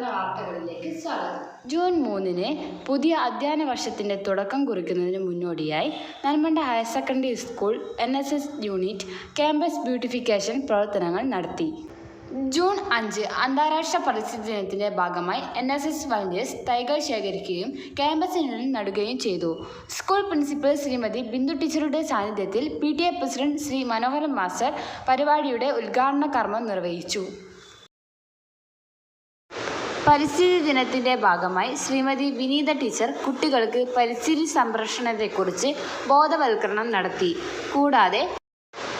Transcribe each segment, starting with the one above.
വാർത്തകളിലേക്ക് സ്വാഗതം. ജൂൺ മൂന്നിന് പുതിയ അധ്യയന വർഷത്തിന്റെ തുടക്കം കുറിക്കുന്നതിന് മുന്നോടിയായി Nanmanda higher secondary school N S S unit campus beautification പ്രവർത്തനങ്ങൾ നടത്തി. ജൂൺ അഞ്ച് അന്താരാഷ്ട്ര പരിസ്ഥിതി ദിനത്തിന്റെ ഭാഗമായി എൻ എസ് എസ് വളണ്ടിയേഴ്സ് തൈകൾ ശേഖരിക്കുകയും ക്യാമ്പസിനുള്ളിൽ നടുകയും ചെയ്തു. സ്കൂൾ പ്രിൻസിപ്പൽ ശ്രീമതി ബിന്ദു ടീച്ചറുടെ സാന്നിധ്യത്തിൽ P T A president Shri Manoharan master പരിപാടിയുടെ ഉദ്ഘാടന കർമ്മം നിർവഹിച്ചു. പരിസ്ഥിതി ദിനത്തിന്റെ ഭാഗമായി ശ്രീമതി വിനീത ടീച്ചർ കുട്ടികൾക്ക് പരിസ്ഥിതി സംരക്ഷണത്തെക്കുറിച്ച് ബോധവൽക്കരണം നടത്തി. കൂടാതെ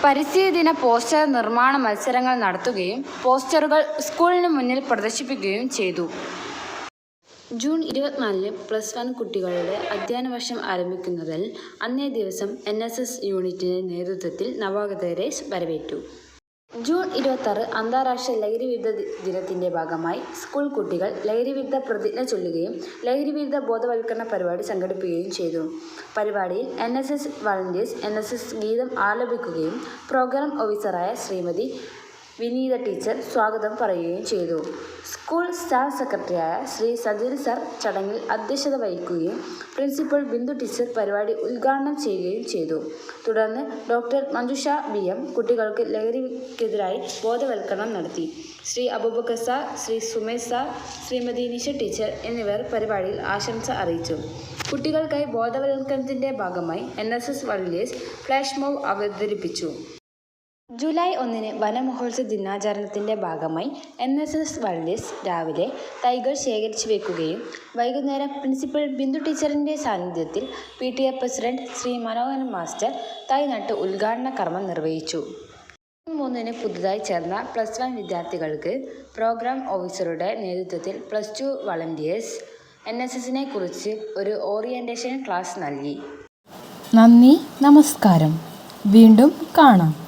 പരിസ്ഥിതി ദിന പോസ്റ്റർ നിർമ്മാണ മത്സരങ്ങൾ നടത്തുകയും പോസ്റ്ററുകൾ സ്കൂളിന് മുന്നിൽ പ്രദർശിപ്പിക്കുകയും ചെയ്തു. ജൂൺ ഇരുപത്തിനാലിന് പ്ലസ് വൺ കുട്ടികളുടെ അധ്യയന വർഷം ആരംഭിക്കുന്നതിൽ അന്നേ ദിവസം എൻ എസ് എസ് യൂണിറ്റിന്റെ നേതൃത്വത്തിൽ നവാഗതരെ വരവേറ്റു. ജൂൺ ഇരുപത്താറ് അന്താരാഷ്ട്ര ലഹരിവിരുദ്ധ ദിനത്തിന്റെ ഭാഗമായി സ്കൂൾ കുട്ടികൾ ലഹരിവിരുദ്ധ പ്രതിജ്ഞ ചൊല്ലുകയും ലഹരിവിരുദ്ധ ബോധവൽക്കരണ പരിപാടി സംഘടിപ്പിക്കുകയും ചെയ്തു. പരിപാടിയിൽ N S S volunteers N S S ഗീതം ആലപിക്കുകയും പ്രോഗ്രാം ഓഫീസറായ ശ്രീമതി വിനീത ടീച്ചർ സ്വാഗതം പറയുകയും ചെയ്തു. സ്കൂൾ സ്റ്റാഫ് സെക്രട്ടറിയായ ശ്രീ സജിൻ സർ ചടങ്ങിൽ അധ്യക്ഷത വഹിക്കുകയും പ്രിൻസിപ്പൽ ബിന്ദു ടീച്ചർ പരിപാടി ഉദ്ഘാടനം ചെയ്യുകയും ചെയ്തു. തുടർന്ന് ഡോക്ടർ മഞ്ജുഷ ബി എം കുട്ടികൾക്ക് ലഹരിക്കെതിരായി ബോധവൽക്കരണം നടത്തി. Shri Abubakar sir Shri Sumesh sir Shrimati Nisha teacher എന്നിവർ പരിപാടിയിൽ ആശംസ അറിയിച്ചു. കുട്ടികൾക്കായി ബോധവൽക്കരണത്തിന്റെ ഭാഗമായി N S S volunteers flash mob അവതരിപ്പിച്ചു. ജൂലൈ ഒന്നിന് വനമഹോത്സവ ദിനാചരണത്തിന്റെ ഭാഗമായി എൻ എസ് എസ് വള്ളിസ് രാവിലെ തൈകൾ ശേഖരിച്ചു വെക്കുകയും വൈകുന്നേരം പ്രിൻസിപ്പൽ ബിന്ദു ടീച്ചറിന്റെ സാന്നിധ്യത്തിൽ P T A president Shri Manoharan master തൈ നട്ട് ഉദ്ഘാടന കർമ്മം നിർവഹിച്ചു. മൂന്നിന് പുതുതായി ചേർന്ന പ്ലസ് വൺ വിദ്യാർത്ഥികൾക്ക് പ്രോഗ്രാം ഓഫീസറുടെ നേതൃത്വത്തിൽ plus two volunteers N S എസിനെ കുറിച്ച് ഒരു ഓറിയന്റേഷൻ ക്ലാസ് നൽകി. നന്ദി നമസ്കാരം. വീണ്ടും കാണാം.